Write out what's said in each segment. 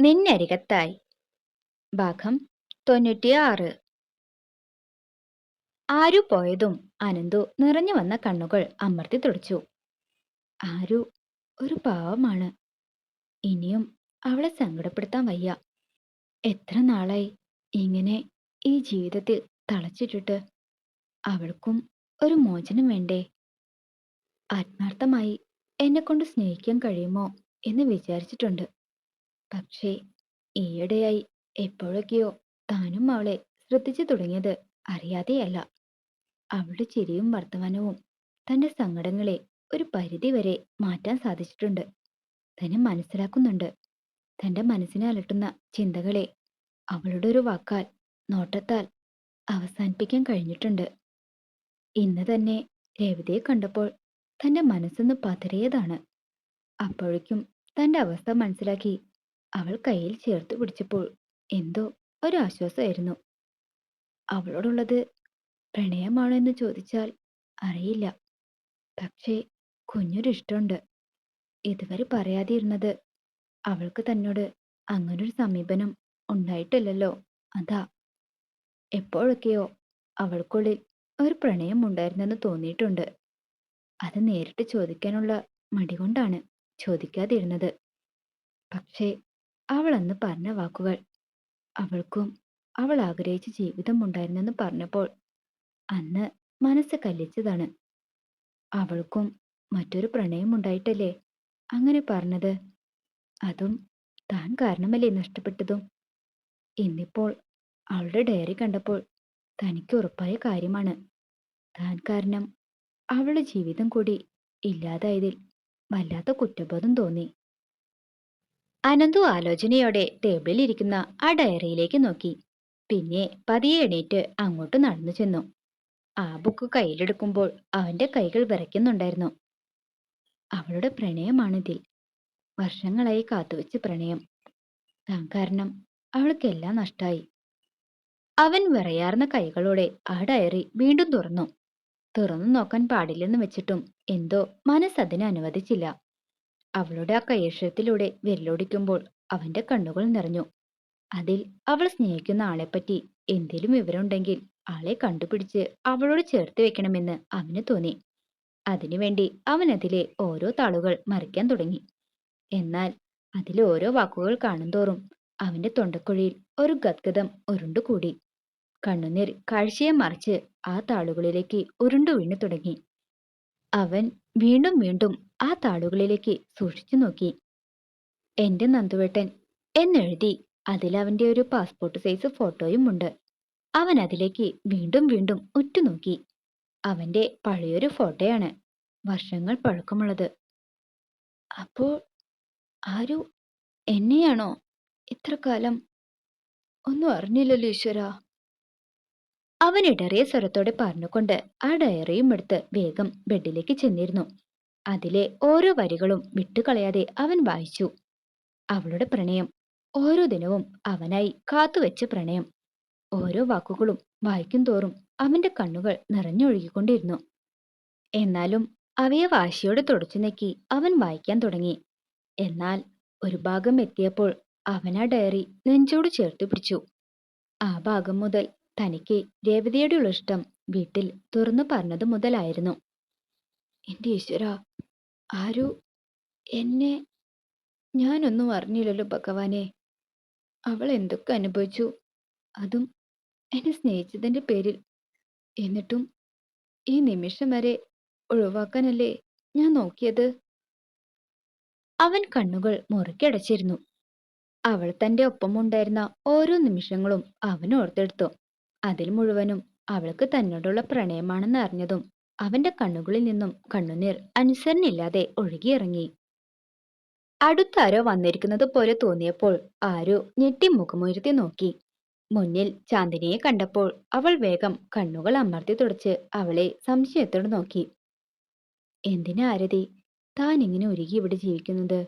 നിന്നരികത്തായി. ഭാഗം തൊണ്ണൂറ്റിയാറ്. ആരു പോയതും അനന്തു നിറഞ്ഞു വന്ന കണ്ണുകൾ അമർത്തി തുടച്ചു. ആരു? ഒരു പാവമാണ്. ഇനിയും അവളെ സങ്കടപ്പെടുത്താൻ വയ്യ. എത്ര നാളായി ഇങ്ങനെ ഈ ജീവിതത്തിൽ തളച്ചിട്ടിട്ട്? അവൾക്കും ഒരു മോചനം വേണ്ടേ? ആത്മാർത്ഥമായി എന്നെ കൊണ്ട് സ്നേഹിക്കാൻ കഴിയുമോ എന്ന് വിചാരിച്ചിട്ടുണ്ട്. പക്ഷേ ഈയിടെയായി എപ്പോഴൊക്കെയോ താനും അവളെ ശ്രദ്ധിച്ചു തുടങ്ങിയത് അറിയാതെയല്ല. അവളുടെ ചിരിയും വർത്തമാനവും തന്റെ സങ്കടങ്ങളെ ഒരു പരിധി വരെ മാറ്റാൻ സാധിച്ചിട്ടുണ്ട്. തന്നെ മനസ്സിലാക്കുന്നുണ്ട്. തന്റെ മനസ്സിനെ അലട്ടുന്ന ചിന്തകളെ അവളുടെ ഒരു വാക്കാൽ നോട്ടത്താൽ അവസാനിപ്പിക്കാൻ കഴിഞ്ഞിട്ടുണ്ട്. ഇന്ന് തന്നെ രവിതയെ കണ്ടപ്പോൾ തന്റെ മനസ്സൊന്ന് പതറിയതാണ്. അപ്പോഴേക്കും തന്റെ അവസ്ഥ മനസ്സിലാക്കി അവൾ കയ്യിൽ ചേർത്ത് പിടിച്ചപ്പോൾ എന്തോ ഒരു ആശ്വാസമായിരുന്നു. അവളോടുള്ളത് പ്രണയമാണോ എന്ന് ചോദിച്ചാൽ അറിയില്ല. പക്ഷേ കുഞ്ഞൊരിഷ്ടമുണ്ട് ഇതുവരെ പറയാതിരുന്നത് അവൾക്ക് തന്നോട് അങ്ങനൊരു സമീപനം ഉണ്ടായിട്ടില്ലല്ലോ. അതാ. എപ്പോഴൊക്കെയോ അവൾക്കുള്ളിൽ ഒരു പ്രണയം ഉണ്ടായിരുന്നെന്ന് തോന്നിയിട്ടുണ്ട്. അത് നേരിട്ട് ചോദിക്കാനുള്ള മടി കൊണ്ടാണ് ചോദിക്കാതിരുന്നത്. പക്ഷേ അവൾ അന്ന് പറഞ്ഞ വാക്കുകൾ അവൾക്കും അവൾ ആഗ്രഹിച്ച ജീവിതം ഉണ്ടായിരുന്നെന്ന് പറഞ്ഞപ്പോൾ അന്ന് മനസ്സ് കല്ലിച്ചതാണ്. അവൾക്കും മറ്റൊരു പ്രണയം ഉണ്ടായിട്ടല്ലേ? അങ്ങനെ പറഞ്ഞത്. അതും താൻ കാരണമല്ലേ നഷ്ടപ്പെട്ടതും? ഇന്നിപ്പോൾ അവളുടെ ഡയറി കണ്ടപ്പോൾ തനിക്ക് ഉറപ്പായ കാര്യമാണ്. താൻ കാരണം അവളുടെ ജീവിതം കൂടി ഇല്ലാതായതിൽ വല്ലാത്ത കുറ്റബോധം തോന്നി. അനന്തു ആലോചനയോടെ ടേബിളിൽ ഇരിക്കുന്ന ആ ഡയറിയിലേക്ക് നോക്കി. പിന്നെ പതിയെ എണീറ്റ് അങ്ങോട്ട് നടന്നു ചെന്നു. ആ ബുക്ക് കയ്യിലെടുക്കുമ്പോൾ അവന്റെ കൈകൾ വിറയ്ക്കുന്നുണ്ടായിരുന്നു. അവളുടെ പ്രണയമാണിതിൽ. വർഷങ്ങളായി കാത്തുവെച്ച് പ്രണയം. താൻ കാരണം അവൾക്കെല്ലാം നഷ്ടായി. അവൻ വിറയാർന്ന കൈകളോടെ ആ ഡയറി വീണ്ടും തുറന്നു. തുറന്നു നോക്കാൻ പാടില്ലെന്ന് വെച്ചിട്ടും എന്തോ മനസ്സതിന് അനുവദിച്ചില്ല. അവളുടെ ആ കൈയക്ഷരത്തിലൂടെ വിരലോടിക്കുമ്പോൾ അവന്റെ കണ്ണുകൾ നിറഞ്ഞു. അതിൽ അവൾ സ്നേഹിക്കുന്ന ആളെപ്പറ്റി എന്തേലും വിവരമുണ്ടെങ്കിൽ ആളെ കണ്ടുപിടിച്ച് അവളോട് ചേർത്ത് വെക്കണമെന്ന് അവന് തോന്നി. അതിനുവേണ്ടി അവൻ അതിലെ ഓരോ താളുകൾ മറിക്കാൻ തുടങ്ങി. എന്നാൽ അതിലെ ഓരോ വാക്കുകൾ കാണുന്തോറും അവന്റെ തൊണ്ടക്കുഴിയിൽ ഒരു ഗദ്ഗതം ഉരുണ്ടുകൂടി. കണ്ണുനീർ കാഴ്ചയെ മറിച്ച് ആ താളുകളിലേക്ക് ഉരുണ്ടു വീണു തുടങ്ങി. അവൻ വീണ്ടും വീണ്ടും ആ താളുകളിലേക്ക് സൂക്ഷിച്ചു നോക്കി. എന്റെ നന്ദുവേട്ടൻ എന്നെഴുതി. അതിൽ അവന്റെ ഒരു പാസ്പോർട്ട് സൈസ് ഫോട്ടോയും ഉണ്ട്. അവൻ അതിലേക്ക് വീണ്ടും വീണ്ടും ഉറ്റുനോക്കി. അവന്റെ പഴയൊരു ഫോട്ടോയാണ് വർഷങ്ങൾ പഴക്കമുള്ളത്. അപ്പോൾ ആരു എന്നെയാണോ ഇത്ര കാലം? ഒന്നും അറിഞ്ഞില്ലല്ലോ ഈശ്വര. അവൻ ഇടറിയ സ്വരത്തോടെ പറഞ്ഞുകൊണ്ട് ആ ഡയറിയും എടുത്ത് വേഗം ബെഡിലേക്ക് ചെന്നിരുന്നു. അതിലെ ഓരോ വരികളും വിട്ടുകളയാതെ അവൻ വായിച്ചു. അവളുടെ പ്രണയം. ഓരോ ദിനവും അവനായി കാത്തുവെച്ച പ്രണയം. ഓരോ വാക്കുകളും വായിക്കും തോറും അവന്റെ കണ്ണുകൾ നിറഞ്ഞൊഴുകിക്കൊണ്ടിരുന്നു. എന്നാലും അവയെ വാശിയോടെ തുടച്ചു നീക്കി അവൻ വായിക്കാൻ തുടങ്ങി. എന്നാൽ ഒരു ഭാഗം എത്തിയപ്പോൾ അവൻ ആ ഡയറി നെഞ്ചോട് ചേർത്ത് പിടിച്ചു. ആ ഭാഗം മുതൽ തനിക്ക് രേവതിയോടുള്ള ഇഷ്ടം വീട്ടിൽ തുറന്നു പറഞ്ഞത് മുതലായിരുന്നു. എന്റെ ഈശ്വര ആരു? എന്നെ? ഞാനൊന്നും അറിഞ്ഞില്ലല്ലോ ഭഗവാനെ. അവൾ എന്തൊക്കെ അനുഭവിച്ചു? അതും എന്നെ സ്നേഹിച്ചതിന്റെ പേരിൽ. എന്നിട്ടും ഈ നിമിഷം വരെ ഒഴിവാക്കാനല്ലേ ഞാൻ നോക്കിയത്? അവൻ കണ്ണുകൾ മുറുക്കിയടച്ചിരുന്നു. അവൾ തന്റെ ഒപ്പമുണ്ടായിരുന്ന ഓരോ നിമിഷങ്ങളും അവൻ ഓർത്തെടുത്തു അതിൽ മുഴുവനും അവൾക്ക് തന്നോടുള്ള പ്രണയമാണെന്ന് അറിഞ്ഞതും അവന്റെ കണ്ണുകളിൽ നിന്നും കണ്ണുനീർ അനുസരണില്ലാതെ ഒഴുകിയിറങ്ങി. അടുത്താരോ വന്നിരിക്കുന്നത് പോലെ തോന്നിയപ്പോൾ ആരോ ഞെട്ടി മുഖമുയർത്തി നോക്കി. മുന്നിൽ ചാന്ദിനിയെ കണ്ടപ്പോൾ അവൾ വേഗം കണ്ണുകൾ അമർത്തി തുടച്ച് അവളെ സംശയത്തോട് നോക്കി. എന്തിനാ ആരതി? താൻ ഇങ്ങനെ ഒരുങ്ങി ഇവിടെ ജീവിക്കുന്നത്?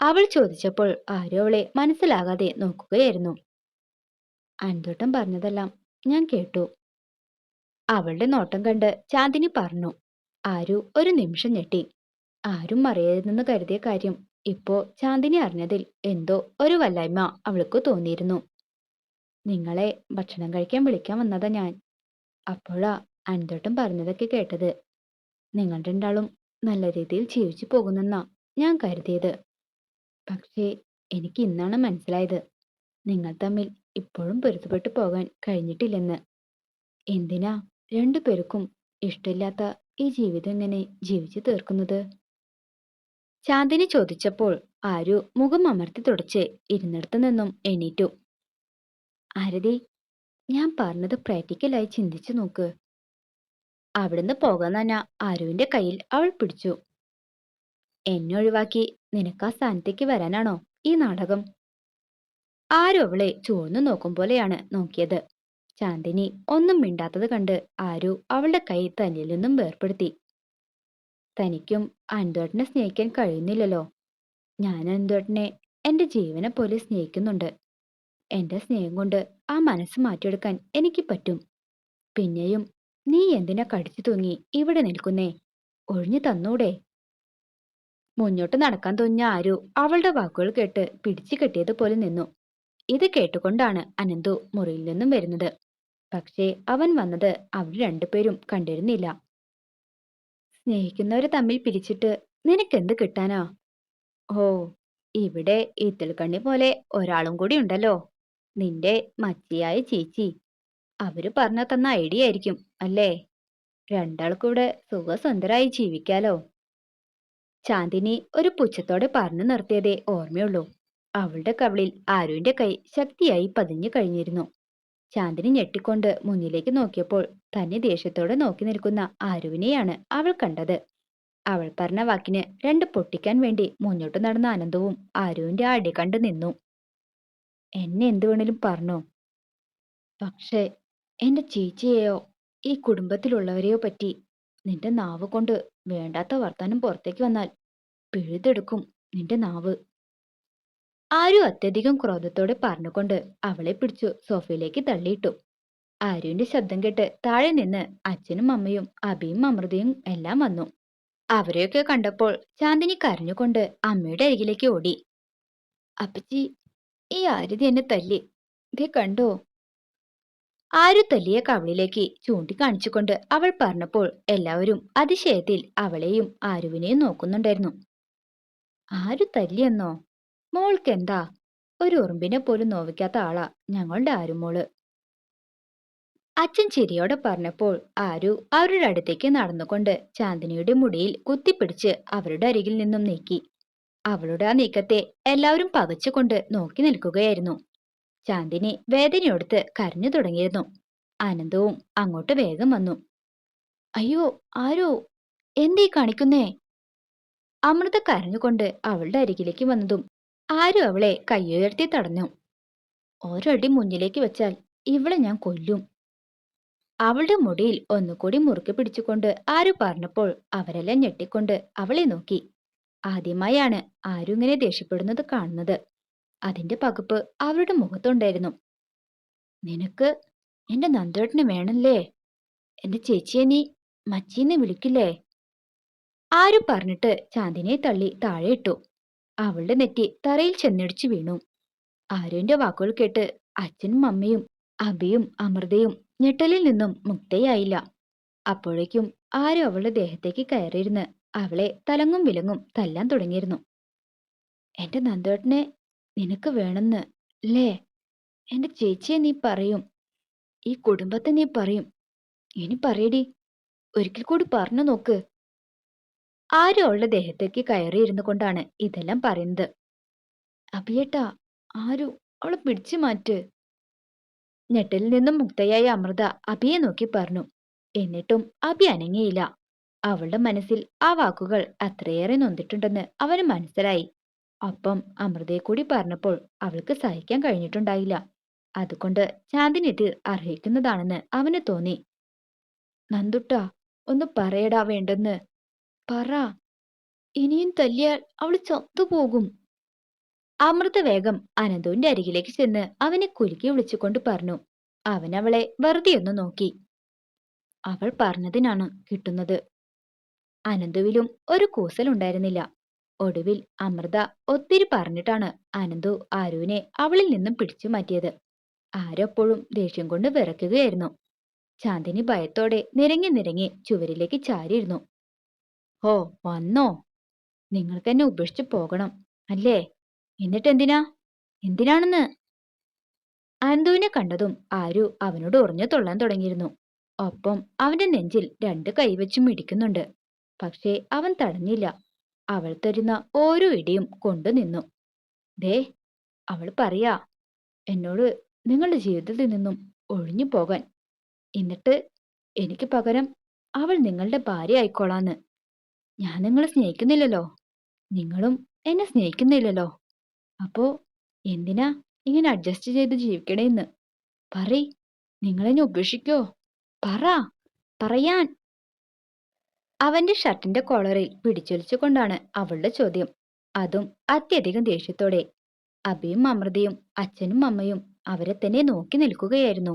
അവൾ ചോദിച്ചപ്പോൾ ആരോ അവളെ മനസ്സിലാകാതെ നോക്കുകയായിരുന്നു. അൻതോട്ടം പറഞ്ഞതെല്ലാം ഞാൻ കേട്ടു. അവളുടെ നോട്ടം കണ്ട് ചാന്ദിനി പറഞ്ഞു ആരു ഒരു നിമിഷം ഞെട്ടി. ആരും അറിയരുതെന്ന് കരുതിയ കാര്യം ഇപ്പോ ചാന്ദിനി അറിഞ്ഞതിൽ എന്തോ ഒരു വല്ലായ്മ അവൾക്ക് തോന്നിയിരുന്നു. നിങ്ങളെ ഭക്ഷണം കഴിക്കാൻ വിളിക്കാൻ വന്നതാ ഞാൻ. അപ്പോഴാ അനന്തോട്ടം പറഞ്ഞതൊക്കെ കേട്ടത്. നിങ്ങൾ രണ്ടാളും നല്ല രീതിയിൽ ജീവിച്ചു പോകുന്നെന്നാ ഞാൻ കരുതിയത്. പക്ഷേ എനിക്ക് ഇന്നാണ് മനസ്സിലായത്. നിങ്ങൾ തമ്മിൽ ഇപ്പോഴും പൊരുത്തപ്പെട്ടു പോകാൻ കഴിഞ്ഞിട്ടില്ലെന്ന്. എന്തിനാ രണ്ടു പേർക്കും ഇഷ്ടമില്ലാത്ത ഈ ജീവിതം എങ്ങനെ ജീവിച്ചു തീർക്കുന്നത്? ചാന്ദിനി ചോദിച്ചപ്പോൾ ആരു മുഖം അമർത്തി തുടച്ച് ഇരുന്നിടത്തു നിന്നും എണീറ്റു. ആരതി ഞാൻ പറഞ്ഞത് പ്രാക്ടിക്കലായി ചിന്തിച്ചു നോക്ക്. അവിടുന്ന് പോകാൻ തന്നെ ആരുവിന്റെ കയ്യിൽ അവൾ പിടിച്ചു. എന്നെ ഒഴിവാക്കി നിനക്ക് ആ സ്ഥാനത്തേക്ക് വരാനാണോ ഈ നാടകം? ആരും അവളെ ചുവന്നു നോക്കും പോലെയാണ് നോക്കിയത്. ചാന്ദിനി ഒന്നും മിണ്ടാത്തത് കണ്ട് ആരു അവളുടെ കൈ തന്നിൽ നിന്നും വേർപ്പെടുത്തി. തനിക്കും അൻതോട്ടിനെ സ്നേഹിക്കാൻ കഴിയുന്നില്ലല്ലോ. ഞാൻ അൻതോട്ടിനെ എന്റെ ജീവനെ പോലെ സ്നേഹിക്കുന്നുണ്ട്. എന്റെ സ്നേഹം കൊണ്ട് ആ മനസ്സ് മാറ്റിയെടുക്കാൻ എനിക്ക് പറ്റും. പിന്നെയും നീ എന്തിനാ കടിച്ചു തൂങ്ങി ഇവിടെ നിൽക്കുന്നേ? ഒഴിഞ്ഞു തന്നൂടെ? മുന്നോട്ട് നടക്കാൻ തോന്നിയ ആരു അവളുടെ വാക്കുകൾ കേട്ട് പിടിച്ചു കെട്ടിയതുപോലെ നിന്നു. ഇത് കേട്ടുകൊണ്ടാണ് അനന്തു മുറിയിൽ നിന്നും വരുന്നത്. പക്ഷേ അവൻ വന്നത് അവർ രണ്ടുപേരും കണ്ടിരുന്നില്ല. സ്നേഹിക്കുന്നവരെ തമ്മിൽ പിരിച്ചിട്ട് നിനക്കെന്ത് കിട്ടാനാ? ഓ ഇവിടെ ഈത്തൽക്കണ്ണി പോലെ ഒരാളും കൂടി ഉണ്ടല്ലോ. നിന്റെ മച്ചിയായ ചേച്ചി. അവർ പറഞ്ഞു തന്ന ഐഡിയ ആയിരിക്കും അല്ലേ? രണ്ടാൾക്കൂടെ സുഖസുന്ദരായി ജീവിക്കാലോ. ചാന്ദിനി ഒരു പുച്ഛത്തോടെ പറഞ്ഞു നിർത്തിയതേ ഓർമ്മയുള്ളൂ. അവളുടെ കവിളിൽ ആരുവിന്റെ കൈ ശക്തിയായി പതിഞ്ഞു കഴിഞ്ഞിരുന്നു. ചാന്ദിനി ഞെട്ടിക്കൊണ്ട് മുന്നിലേക്ക് നോക്കിയപ്പോൾ തന്നെ ദേഷ്യത്തോടെ നോക്കി നിൽക്കുന്ന ആരുവിനെയാണ് അവൾ കണ്ടത്. അവൾ പറഞ്ഞ വാക്കിന് രണ്ട് പൊട്ടിക്കാൻ വേണ്ടി മുന്നോട്ട് നടന്ന അനന്തവും ആരുവിന്റെ അടി കണ്ടു നിന്നു. എന്നെ എന്തു വേണേലും പറഞ്ഞോ. പക്ഷേ എന്റെ ചേച്ചിയെയോ ഈ കുടുംബത്തിലുള്ളവരെയോ പറ്റി നിന്റെ നാവ് കൊണ്ട് വേണ്ടാത്ത വർത്താനം പുറത്തേക്ക് വന്നാൽ പിഴുതെടുക്കും നിന്റെ നാവ്. ആരു അത്യധികം ക്രോധത്തോടെ പറഞ്ഞുകൊണ്ട് അവളെ പിടിച്ചു സോഫയിലേക്ക് തള്ളിയിട്ടു. ആരുവിന്റെ ശബ്ദം കേട്ട് താഴെ നിന്ന് അച്ഛനും അമ്മയും അബിയും അമൃതയും എല്ലാം വന്നു. അവരെയൊക്കെ കണ്ടപ്പോൾ ചാന്ദിനി കരഞ്ഞുകൊണ്ട് അമ്മയുടെ അരികിലേക്ക് ഓടി. അപ്പച്ചി ഈ ആരതി എന്നെ തല്ലി. ഇതേ കണ്ടോ? ആരു തല്ലിയ കവളിലേക്ക് ചൂണ്ടിക്കാണിച്ചുകൊണ്ട് അവൾ പറഞ്ഞപ്പോൾ എല്ലാവരും അതിശയത്തിൽ അവളെയും ആരുവിനെയും നോക്കുന്നുണ്ടായിരുന്നു. ആരു തല്ലിയെന്നോ? മോൾക്കെന്താ? ഒരു ഉറുമ്പിനെ പോലും നോവിക്കാത്ത ആളാ. ഞങ്ങളുടെ ആരുമോൾ? അച്ഛൻ ചിരിയോടെ പറഞ്ഞപ്പോൾ ആരു അവരുടെ അടുത്തേക്ക് നടന്നുകൊണ്ട് ചാന്ദിനിയുടെ മുടിയിൽ കുത്തിപ്പിടിച്ച് അവരുടെ അരികിൽ നിന്നും നീക്കി. അവളുടെ ആ നീക്കത്തെ എല്ലാവരും പകച്ചുകൊണ്ട് നോക്കി നിൽക്കുകയായിരുന്നു. ചാന്ദിനി വേദനയോടുത്ത് കരഞ്ഞു തുടങ്ങിയിരുന്നു. ആനന്ദവും അങ്ങോട്ട് വേഗം വന്നു. അയ്യോ ആരോ? എന്തീ കാണിക്കുന്നേ? അമൃത കരഞ്ഞുകൊണ്ട് അവളുടെ അരികിലേക്ക് വന്നതും ആരും അവളെ കൈയുയർത്തി തടഞ്ഞു. ഒരടി മുന്നിലേക്ക് വെച്ചാൽ ഇവളെ ഞാൻ കൊല്ലും. അവളുടെ മുടിയിൽ ഒന്നുകൂടി മുറുക്കി പിടിച്ചുകൊണ്ട് ആരു പറഞ്ഞപ്പോൾ അവരെല്ലാം ഞെട്ടിക്കൊണ്ട് അവളെ നോക്കി. ആദ്യമായാണ് ആരും ഇങ്ങനെ ദേഷ്യപ്പെടുന്നത് കാണുന്നത്. അതിന്റെ പകുപ്പ് അവരുടെ മുഖത്തുണ്ടായിരുന്നു. നിനക്ക് എന്റെ നന്ദേട്ടന് വേണല്ലേ? എന്റെ ചേച്ചിയെ നീ മച്ചീന്ന് വിളിക്കില്ലേ? ആരും പറഞ്ഞിട്ട് ചാന്ദിനെ തള്ളി താഴെ ഇട്ടു. അവളുടെ നെറ്റി തറയിൽ ചെന്നിടിച്ചു വീണു. ആര്യന്റെ വാക്കുകൾ കേട്ട് അച്ഛനും അമ്മയും അബിയും അമൃതയും ഞെട്ടലിൽ നിന്നും മുക്തയായില്ല. അപ്പോഴേക്കും ആരും അവളുടെ ദേഹത്തേക്ക് കയറിയിരുന്ന് അവളെ തലങ്ങും വിലങ്ങും തല്ലാൻ തുടങ്ങിയിരുന്നു. എന്റെ നന്ദേട്ടനെ നിനക്ക് വേണമെന്ന് അല്ലേ എന്റെ ചേച്ചിയെ നീ പറയും. ഈ കുടുംബത്തെ നീ പറയും. ഇനി പറയടി. ഒരിക്കൽ കൂടി പറഞ്ഞു നോക്ക്. ആരും അവളുടെ ദേഹത്തേക്ക് കയറിയിരുന്നു കൊണ്ടാണ് ഇതെല്ലാം പറയുന്നത്. അഭിയേട്ടാ ആരു? അവളെ പിടിച്ചു മാറ്റ്. ഞെട്ടലിൽ നിന്നും മുക്തയായ അമൃത അഭിയെ നോക്കി പറഞ്ഞു. എന്നിട്ടും അഭി അനങ്ങിയില്ല. അവളുടെ മനസ്സിൽ ആ വാക്കുകൾ അത്രയേറെ നൊന്തിട്ടുണ്ടെന്ന് അവന് മനസ്സിലായി. അപ്പം അമൃതയെ കൂടി പറഞ്ഞപ്പോൾ അവൾക്ക് സഹിക്കാൻ കഴിഞ്ഞിട്ടുണ്ടായില്ല. അതുകൊണ്ട് ചാന്ദിനി ഇത് അർഹിക്കുന്നതാണെന്ന് അവന് തോന്നി. നന്ദുട്ട ഒന്ന് പറയടാ വേണ്ടെന്ന് പറ. ഇനിയും തല്ലിയാൽ അവൾ ചത്തുപോകും അമൃത വേഗം അനന്തുവിന്റെ അരികിലേക്ക് ചെന്ന് അവനെ കുലുക്കി വിളിച്ചുകൊണ്ട് പറഞ്ഞു. അവൻ അവളെ വെറുതെ ഒന്ന് നോക്കി. അവൾ പറഞ്ഞതിനാണ് കിട്ടുന്നത്. അനന്തുവിലും ഒരു കൂസലുണ്ടായിരുന്നില്ല ഒടുവിൽ അമൃത ഒത്തിരി പറഞ്ഞിട്ടാണ് അനന്തു ആരുവിനെ അവളിൽ നിന്നും പിടിച്ചു മാറ്റിയത്. ആരപ്പോഴും ദേഷ്യം കൊണ്ട് വിറയ്ക്കുകയായിരുന്നു. ചാന്ദിനി ഭയത്തോടെ നിരങ്ങി നിരങ്ങി ചുവരിലേക്ക് ചാരിയിരുന്നു. ഓ വന്നോ. നിങ്ങൾക്ക് എന്നെ ഉപേക്ഷിച്ചു പോകണം അല്ലേ? എന്നിട്ട് എന്തിനാ? എന്തിനാണെന്ന്? അനന്തുവിനെ കണ്ടതും ആരു അവനോട് ഉറഞ്ഞു തൊള്ളാൻ തുടങ്ങിയിരുന്നു. ഒപ്പം അവന്റെ നെഞ്ചിൽ രണ്ട് കൈവച്ചും ഇടിക്കുന്നുണ്ട്. പക്ഷേ അവൻ തടഞ്ഞില്ല. അവൾ തരുന്ന ഓരോ ഇടിയും കൊണ്ടു നിന്നു. ദേ അവൾ പറയാ എന്നോട് നിങ്ങളുടെ ജീവിതത്തിൽ നിന്നും ഒഴിഞ്ഞു പോകാൻ. എന്നിട്ട് എനിക്ക് പകരം അവൾ നിങ്ങളുടെ ഭാര്യ ആയിക്കോളാന്ന്. ഞാൻ നിങ്ങളെ സ്നേഹിക്കുന്നില്ലല്ലോ. നിങ്ങളും എന്നെ സ്നേഹിക്കുന്നില്ലല്ലോ. അപ്പോ എന്തിനാ ഇങ്ങനെ അഡ്ജസ്റ്റ് ചെയ്ത് ജീവിക്കണേന്ന്? പറയ്. നിങ്ങളെന്നെ ഉപേക്ഷിക്കോ? പറ. പറയാൻ. അവന്റെ ഷർട്ടിന്റെ കോളറിൽ പിടിച്ചൊലിച്ചുകൊണ്ടാണ് അവളുടെ ചോദ്യം. അതും അത്യധികം ദേഷ്യത്തോടെ. അഭിയും അമൃതയും അച്ഛനും അമ്മയും അവരെ തന്നെ നോക്കി നിൽക്കുകയായിരുന്നു.